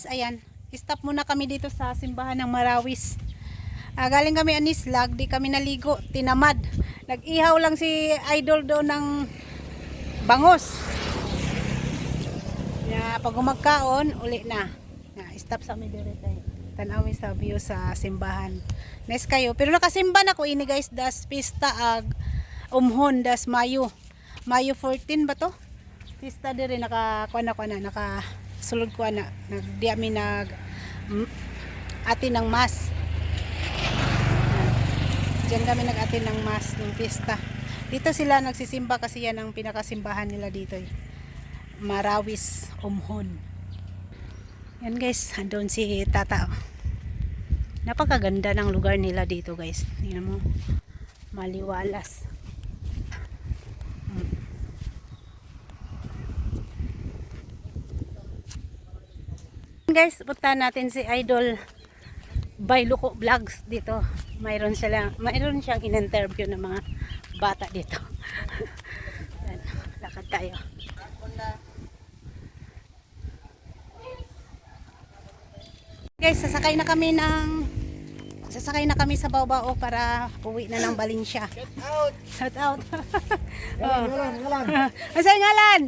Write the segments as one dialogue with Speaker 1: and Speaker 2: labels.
Speaker 1: guys, ayan. Stop muna kami dito sa simbahan ng Marawis. Ah, galing kami anislag, di kami naligo, tinamad. Nag-ihaw lang si Idol doon ng bangos. Ya, pag umagkaon, uli na. Ya, stop sa amin dire tayo. Tanaw mi sa view sa simbahan. Nice kayo. Pero nakasimba na ko ini guys, das pista ag umhon das Mayo. Mayo 14 ba to? Pista dire naka kuan na kuan na naka sulod ko na nag di ami nag atin ng mas. Diyan kami nag-atin ng mas ng pista. Dito sila nagsisimba kasi yan ang pinakasimbahan nila dito. Eh. Marawis Umhon. Yan guys, andun si Tata. Napakaganda ng lugar nila dito guys. Tingnan mo. Maliwalas. Mm. Guys, punta natin si Idol Bailuko Vlogs dito. Mayroon sila, mayroon siyang in-interview ng mga bata dito. Lakad tayo. Guys, sasakay na kami ng sasakay na kami sa Baobao para uwi na ng Balinsya. Shout out! Shout out!
Speaker 2: Ngalan, ngalan.
Speaker 1: Ano sa'yo ngalan?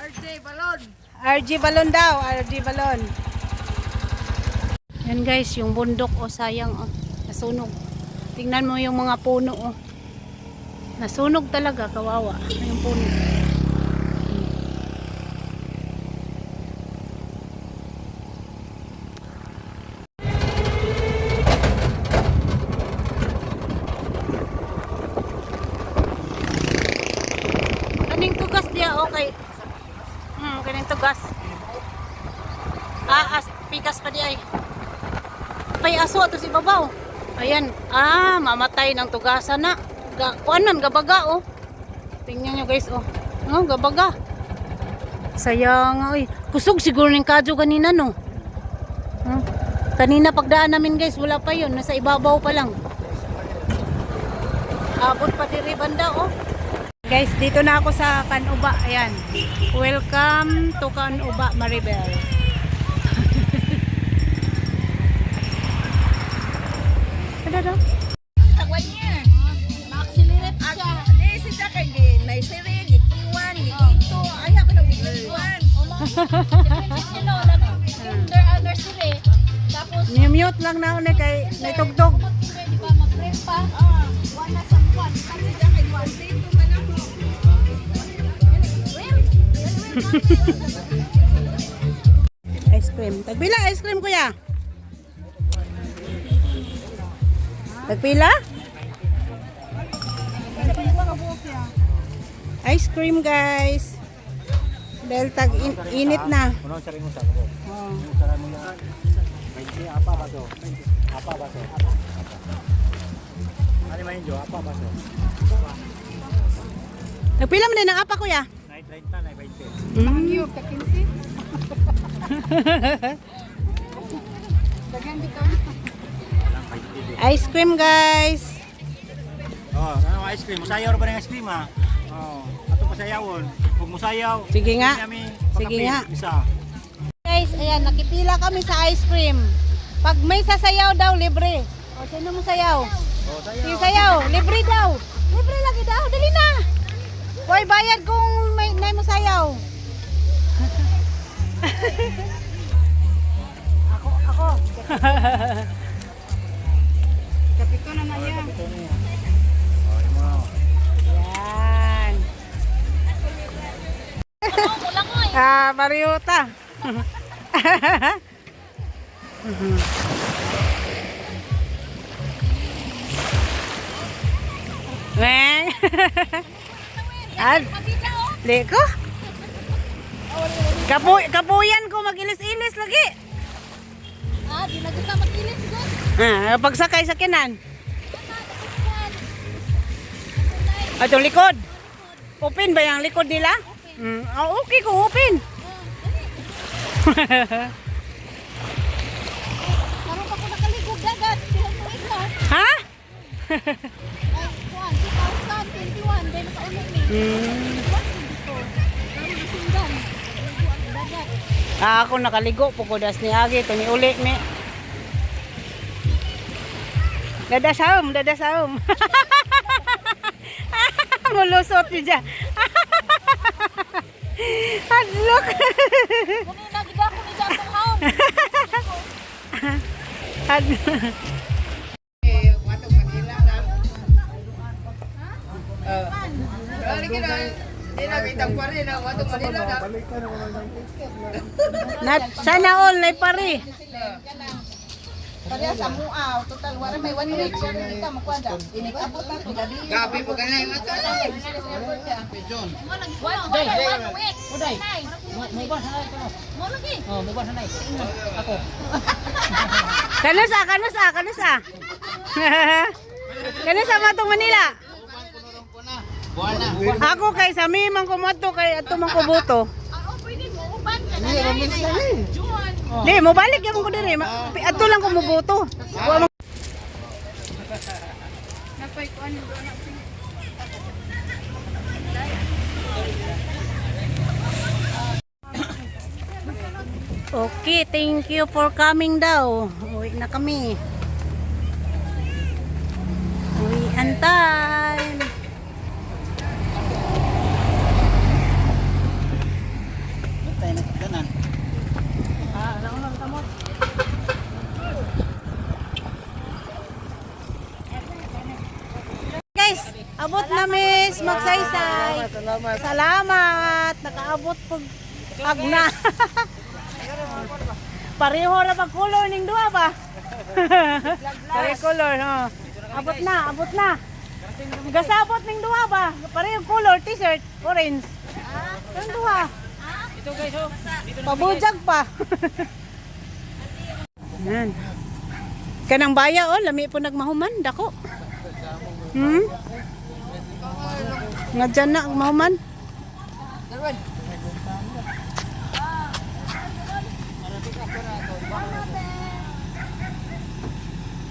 Speaker 2: RJ Balon.
Speaker 1: RG Balon daw, RG Balon. Yan guys, yung bundok o sayang oh, nasunog. Tingnan mo yung mga puno oh. Nasunog talaga, kawawa yung puno. Tugas. Ah, as, pikas pa di ay. Pay aso to si babaw. Ayan. Ah, mamatay ng tugasan na. Ga, kuanan, gabaga oh. Tingnan nyo guys oh. Oh, gabaga. Sayang oy. Kusog siguro ng kadyo kanina no. Hmm. Kanina pagdaan namin guys, wala pa yun. Nasa ibabaw pa lang. Abot pa diri banda oh. Guys, dito na ako sa Kanuba. Ayan. Welcome to Kanuba, Maribel. Ano daw?
Speaker 2: Tagwan niya. Ma-accelerate siya. Di, si Jackie, di, may siri, di kiwan, di ito. Ay, ako nang gikiwan.
Speaker 3: Sino, nag-under under sila. Tapos,
Speaker 1: Mute lang na una kay naitugtog. Ice cream. Tagpila ice cream kuya? Tagpila? Ice cream guys. Dahil tag in- init na.
Speaker 4: Ano?
Speaker 1: Oh.
Speaker 4: Apa ba to? Apa ba to? Ano man yun, apa ba to?
Speaker 1: Tagpila mo din ang apa kuya?
Speaker 4: Night 30, night 20.
Speaker 1: Mm.
Speaker 4: Walang 20.
Speaker 1: Ice cream guys.
Speaker 4: Oh, ano ice cream? Musayaw ba ng ice cream ha? Oh, ato pasayawon. Kung musayaw,
Speaker 1: Sige nga. Sige nga.
Speaker 4: Isa.
Speaker 1: Guys, ayan, nakipila kami sa ice cream. Pag may sasayaw daw, libre. O, sino mo sayaw?
Speaker 4: Oh, sayaw.
Speaker 1: Sige, sayaw. Libre daw. Libre lagi daw. Dali na. Hoy, bayad kung may, may mo sayaw. Ako, ako. Kapito na na yan.
Speaker 4: Yan. Oh,
Speaker 1: ah, Mariota. Weng. Ad. Liko. Kapu kapuyan ko magilis-ilis lagi.
Speaker 3: Ah, di na kita mag-ilis doon.
Speaker 1: Ah, pagsakay sa kinan. Atong likod. Open ba yung likod nila? Mm, ah, okay kung open.
Speaker 3: Karoon pa ko nakaligog dagat.
Speaker 1: Ha?
Speaker 3: Ay, kuwan, 2021. Dahil nakaunong ni.
Speaker 1: Mm. Ah, ako nakaligo po ko das ni Agi to ni uli mi. Dadasawom, dadasawom. Mulusot ni dyan. Hadlok.
Speaker 3: Kanina gida ko ni Jatong Haw.
Speaker 1: Hadlok. Na, sana all na pare.
Speaker 2: Kaya sa muaw, total wala may one week siya kita mo kwanda. Inikabot na to gabi. Gabi pa mo to.
Speaker 3: Mo nag One week. Uday. Mo ba sanay ko? Mo lagi.
Speaker 1: Kanusa, kanusa, kanusa. kanusa matong Manila. Ako kay sa mimang kumato kay ato man kubuto.
Speaker 3: Ako pwede mo uban ka na. Juan.
Speaker 1: Di, mo balik yung ko dire. Ma- Ato lang ko mubuto. Wa mo- Okay, thank you for coming daw. Uwi na kami. Uwi ang time.
Speaker 4: Tayo na kanan.
Speaker 1: Guys, abot na miss magsaysay.
Speaker 4: Salamat.
Speaker 1: Salamat. Nakaabot pag agna. Pareho ra pag color ning duha ba? Pareho color, ho. Abot na, abot na. Gasabot ning duha ba? Pareho color, t-shirt, orange. Ang duha. Ito guys, oh. Pabujag pa. Yan. Kanang baya oh, lami po nagmahuman dako. Hmm? Nga dyan na ang mahuman.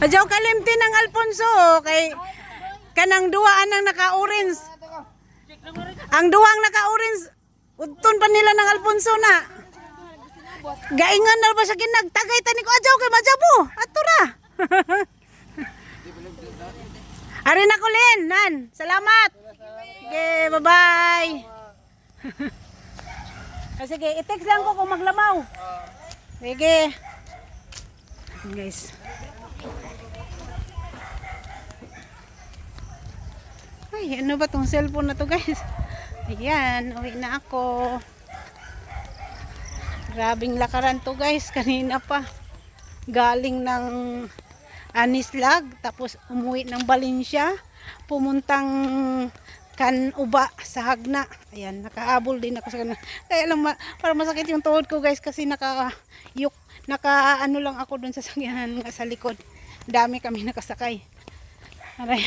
Speaker 1: Adyaw kalimti ng Alfonso oh, kay kanang duwa anang naka-orange. Ang duwang naka-orange udton pa nila ng Alfonso na. Gaingan na ba sa kinagtagay tani ko adyaw kay majabo. Ato ra. Ari na ko Len, nan. Salamat. Okay, bye-bye. Ah, Sige, i-text lang ko kung maglamaw. Sige. Guys. Ay, ano ba tong cellphone na to guys? Ayan, uwi na ako. Grabing lakaran to guys, kanina pa. Galing ng Anislag, tapos umuwi ng Valencia, pumuntang kan uba sa Hagna. Ayan, nakaabol din ako sa kanila. Kaya lang, ma- parang masakit yung tuhod ko guys kasi naka, yuk, naka ano lang ako dun sa sakyanan nga sa likod. Dami kami nakasakay. Aray.